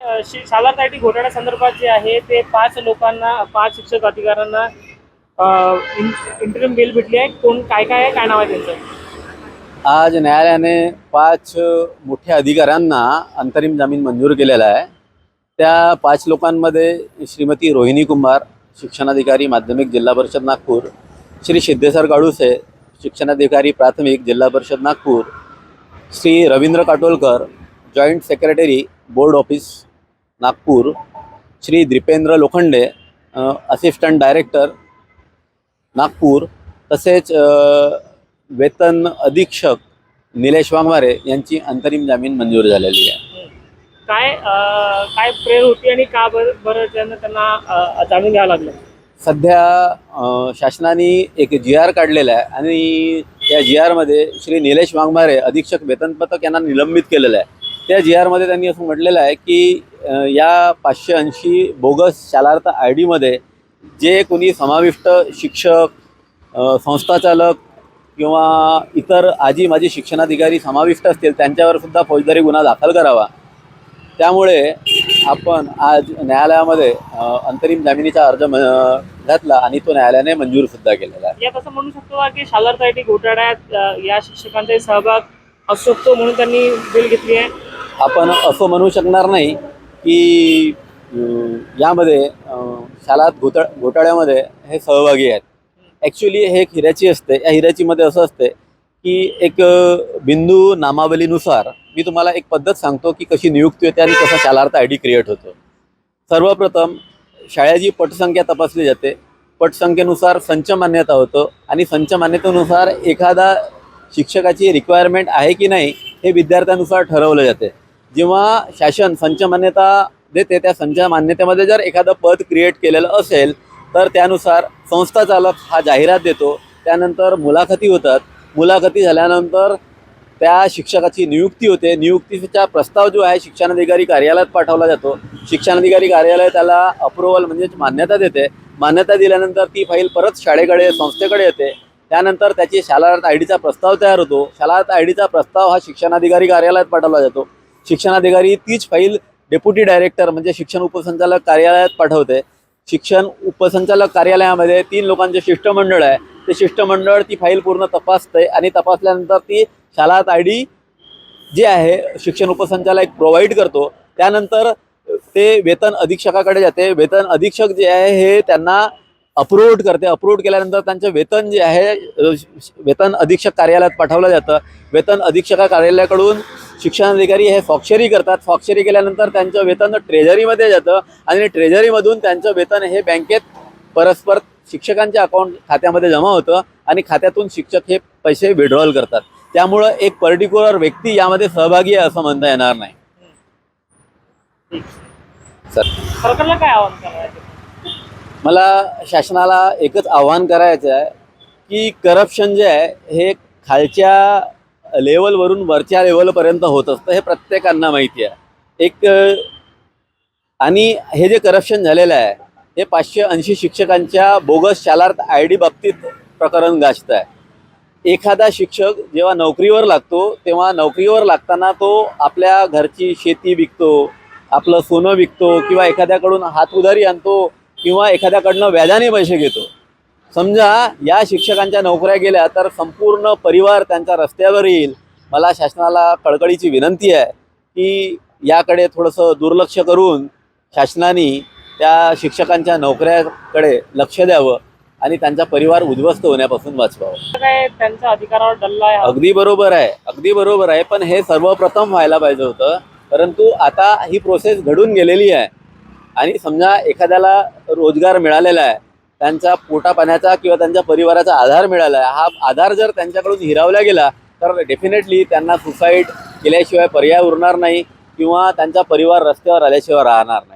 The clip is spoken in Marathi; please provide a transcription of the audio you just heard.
अ, घोटाळ्या संदर्भात जे आहे ते पाच लोकांना पाच शिक्षक अधिकाऱ्यांना इंटरम बेल भेटली आहे. कोण काय काय आहे? काय नाव आहे त्यांचं? आज न्यायालयाने पाच मोठ्या अधिकाऱ्यांना अंतरिम जामीन मंजूर केलेला आहे. त्या पाच लोकांमध्ये श्रीमती रोहिणी कुंभार शिक्षणाधिकारी माध्यमिक जिल्हा परिषद नागपूर श्री सिद्धेश्वर गाडुसे शिक्षणाधिकारी प्राथमिक Zilla Parishad Nagpur Shri Ravindra Katolkar joint secretary board office Nagpur Shri Dripendra Lokhande assistant director Nagpur तसेच वेतन अधीक्षक निलेश वाघमारे यांची अंतरिम जामीन मंजूर झालेली आहे. काय काय प्रेर होती आणि का बरं बरं त्यांना जामीन घ्यावं लागलं? सध्या शासनाने एक जी आर काढलेला आहे आणि त्या जी आरमध्ये श्री निलेश वाघमारे अधीक्षक वेतन पथक यांना निलंबित केलेलं आहे. त्या जी आरमध्ये त्यांनी असं म्हटलेलं आहे की या पाचशे ऐंशी बोगस शालार्थ आय डीमध्ये जे कोणी समाविष्ट शिक्षक संस्थाचालक किंवा इतर आजी माजी शिक्षणाधिकारी समाविष्ट असतील त्यांच्यावर सुद्धा फौजदारी गुन्हा दाखल करावा. त्यामुळे आपण आज न्यायालयामध्ये अंतरिम जामिनीचा अर्ज घातला आणि तो न्यायालयाने मंजूर सुद्धा केलेला आहे. यात असं म्हणू शकतो का की शालार आय टी घोटाळ्यात या शिक्षकांचाही सहभाग असू शकतो म्हणून त्यांनी बिल घेतली आहे? आपण असं म्हणू शकणार नाही. की यामध्ये शालात शाळात घोटा घोटाळ्यामध्ये हे सहभागी आहेत. ॲक्च्युली हे एक हिऱ्याची असते. या हिऱ्याचीमध्ये असं असते की एक बिंदू नामावलीनुसार मी तुम्हाला एक पद्धत सांगतो की कशी नियुक्ती होते आणि कसा शालार्थ आय डी क्रिएट होतो. सर्वप्रथम शाळेची पटसंख्या तपासली जाते. पटसंख्येनुसार संच मान्यता होतो आणि संच मान्यतेनुसार एखादा शिक्षकाची रिक्वायरमेंट आहे की नाही हे विद्यार्थ्यानुसार ठरवलं जाते. जेव्हा शासन संच मान्यता देते त्या संच मान्यतेमध्ये जर एखादं पद क्रिएट केलेलं असेल तर त्यानुसार संस्था चालक हा जाहिरात देतो. त्यानंतर मुलाखती होतात. मुलाखती झाल्यानंतर त्या शिक्षकाची नियुक्ती होते. नियुक्तीचा प्रस्ताव जो आहे शिक्षणाधिकारी कार्यालयात पाठवला जातो. शिक्षणाधिकारी कार्यालय त्याला अप्रुव्हल म्हणजेच मान्यता देते. मान्यता दिल्यानंतर ती फाईल परत शाळेकडे संस्थेकडे येते. त्यानंतर त्याची शालार्थ आय डीचा प्रस्ताव तयार होतो. शालार्थ आय डीचा प्रस्ताव हा शिक्षणाधिकारी कार्यालयात पाठवला जातो. शिक्षणाधिकारी तीच फाईल डेप्युटी डायरेक्टर म्हणजे शिक्षण उपसंचालक कार्यालयात पाठवते. शिक्षण उपसंचालक कार्यालयामध्ये तीन लोकांचे शिष्टमंडळ आहे. ते शिष्टमंडळ ती फाईल पूर्ण तपासते आणि तपासल्यानंतर ती शालात आय डी जे आहे शिक्षण उपसंचालक प्रोव्हाइड करतो. त्यानंतर ते वेतन अधीक्षकाकडे जाते. वेतन अधीक्षक जे आहे हे त्यांना अप्रूव्ड करते. अप्रूव्ड केल्यानंतर त्यांचं वेतन जे आहे वेतन अधीक्षक कार्यालयात पाठवलं जातं. वेतन अधीक्षका कार्यालयाकडून शिक्षणाधिकारी हे स्वाक्षरी करतात. स्वाक्षरी केल्यानंतर त्यांचं वेतन ट्रेझरीमध्ये जातं आणि ट्रेझरीमधून त्यांचं वेतन हे बँकेत परस्पर शिक्षकांच्या अकाउंट खात्यामध्ये जमा होतं आणि खात्यातून शिक्षक हे पैसे विड्रॉल करतात. त्यामुळं एक पर्टिक्युलर व्यक्ती यामध्ये सहभागी आहे असं म्हणता येणार नाही. सर. सरकारला काय आव्हान करायचं? मला शासनाला एकच आव्हान करायचं आहे की करप्शन जे आहे हे खालच्या लेवलवरून वरच्या लेवलपर्यंत होत असतं हे प्रत्येकांना माहिती आहे. एक आणि हे जे करप्शन झालेलं आहे हे पाचशे ऐंशी शिक्षकांच्या बोगस शालार्थ आय डी बाबतीत प्रकरण गाजतं आहे. एखादा शिक्षक जेव्हा नोकरीवर लागतो तेव्हा नोकरीवर लागताना तो आपल्या घरची शेती विकतो आपलं सोनं विकतो किंवा एखाद्याकडून हात उधारी आणतो किंवा एखाद्याकडनं व्याजाने पैसे घेतो. समजा या शिक्षकांच्या नोकऱ्या गेल्या तर संपूर्ण परिवार त्यांच्या रस्त्यावर येईल. मला शासनाला कळकळीची विनंती आहे की याकडे थोडंसं दुर्लक्ष करून शासनाने त्या शिक्षकांच्या नोकऱ्याकडे लक्ष द्यावं आणि त्यांचा परिवार उद्ध्वस्त होण्यापासून वाचवावं. त्यांच्या अधिकारावर डल्ला आहे अगदी बरोबर आहे अगदी बरोबर आहे. पण हे सर्वप्रथम व्हायला पाहिजे होतं. परंतु आता ही प्रोसेस घडून गेलेली आहे. आणि समजा एखाद्याला रोजगार मिळालेला आहे त्यांचा पोटापाण्याचा किंवा त्यांच्या परिवाराचा आधार मिळाला आहे हा आधार जर त्यांच्याकडून हिरावला गेला तर डेफिनेटली त्यांना सुसाईड केल्याशिवाय पर्याय उरणार नाही किंवा त्यांचा परिवार रस्त्यावर आल्याशिवाय राहणार नाही.